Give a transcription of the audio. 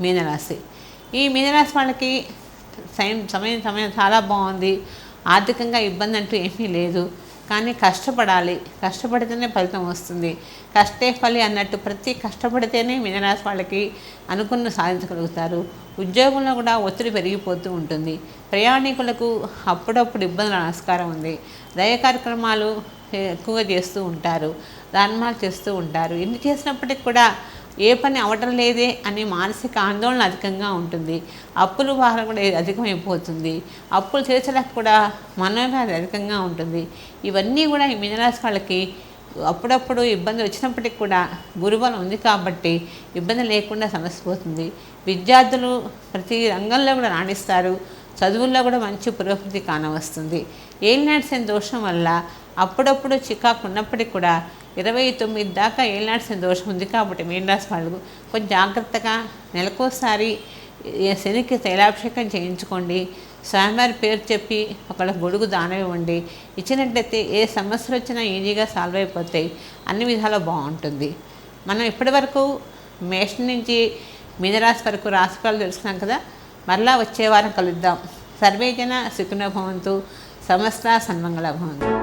మీనరాశి. ఈ మీనరాశి వాళ్ళకి సమయం సమయం సమయం చాలా బాగుంది. ఆర్థికంగా ఇబ్బంది అంటూ ఏమీ లేదు. కానీ కష్టపడాలి. కష్టపడితేనే ఫలితం వస్తుంది. కష్టే ఫలి అన్నట్టు ప్రతి కష్టపడితేనే మీనరాశి వాళ్ళకి అనుకున్న సాధించగలుగుతారు ఉద్యోగంలో కూడా ఒత్తిడి పెరిగిపోతూ ఉంటుంది. ప్రయాణికులకు అప్పుడప్పుడు ఇబ్బందుల ఆస్కారం ఉంది. దయ కార్యక్రమాలు ఎక్కువగా చేస్తూ ఉంటారు. దానిమాలు చేస్తూ ఉంటారు. ఎన్ని చేసినప్పటికి కూడా ఏ పని అవటం లేదే అనే మానసిక ఆందోళన అధికంగా ఉంటుంది. అప్పులు భారం కూడా అధికమైపోతుంది. అప్పులు తీర్చడానికి కూడా మనోవ్యాధి అధికంగా ఉంటుంది. ఇవన్నీ కూడా ఈ మీనరాశి వాళ్ళకి అప్పుడప్పుడు ఇబ్బంది వచ్చినప్పటికి కూడా గురుబలం ఉంది కాబట్టి ఇబ్బంది లేకుండా సమస్య పోతుంది. విద్యార్థులు ప్రతి రంగంలో కూడా రాణిస్తారు. చదువుల్లో కూడా మంచి పురోగతి కానవస్తుంది. ఏలినాడ్సిన దోషం వల్ల అప్పుడప్పుడు చికాకు ఉన్నప్పటికీ కూడా ఇరవై తొమ్మిది దాకా ఏలినాడ్సిన దోషం ఉంది కాబట్టి మీనరాశి వాళ్ళు కొంచెం జాగ్రత్తగా నెలకోసారి శనికి తైలాభిషేకం చేయించుకోండి. స్వామివారి పేరు చెప్పి ఒకళ్ళ గొడుగు దానం ఇవ్వండి. ఇచ్చినట్లయితే ఏ సమస్యలు వచ్చినా ఈజీగా సాల్వ్ అయిపోతాయి. అన్ని విధాలు బాగుంటుంది. మనం ఇప్పటివరకు మేషం నుంచి మీనరాశి వరకు రాశిఫలాలు తెలుసుకున్నాం కదా? మరలా వచ్చే వారం కలుద్దాం. సర్వేజన సుఖినో భవంతు. సమస్త సన్మంగళ భవంతు.